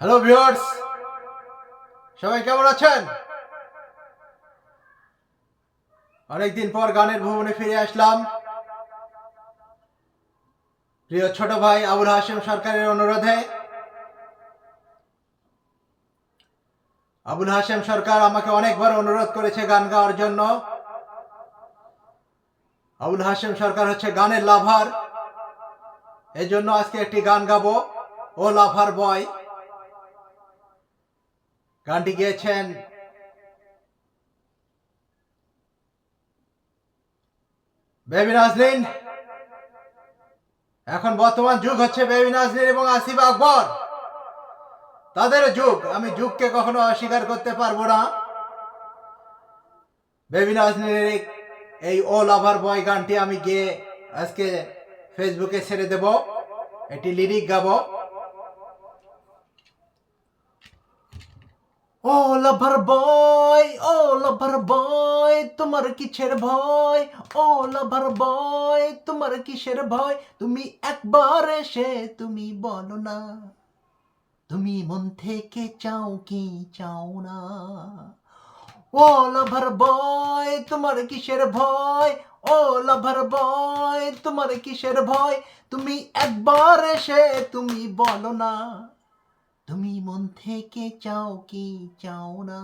Hello viewers সবাই কেমন আছেন? অনেকদিন পর গানের ভুবনে ফিরে আসলাম। প্রিয় ছোট ভাই আবুল হাশেম সরকারের অনুরোধে। আবুল হাশেম সরকার আমাকে অনেকবার অনুরোধ করেছে গান গাওয়ার জন্য। আবুল হাশেম সরকার হচ্ছে গানের লাভার। এই জন্য আজকে একটি গান গাবো, ও লাভার বয়। গানটি গেয়েছেন বেবি নাজরিন। এখন বর্তমান যুগ হচ্ছে বেবি নাজরিন এবং আসিফ আকবর। তাদের যুগ, আমি যুগকে কখনো অস্বীকার করতে পারব না। বেবি নাজরিনের এই- ও লাভার বয় গানটি আমি গিয়ে আজকে ফেসবুকে ছেড়ে দেব। একটি লিরিক গাবো। ও লাভার বয় ও লাভার বয় তোমার কিসের ভয়? ও লাভার বয় তোমার কিসের ভয়? তুমি একবার এসে তুমি বলো না। তুমি মন থেকে চাও কি চাও না? ও লাভার বয় তোমার কিসের ভয়? ও লাভার বয় তোমার কিসের ভয়? তুমি একবার এসে তুমি বলো না। তুমি মন থেকে চাও কি চাও না?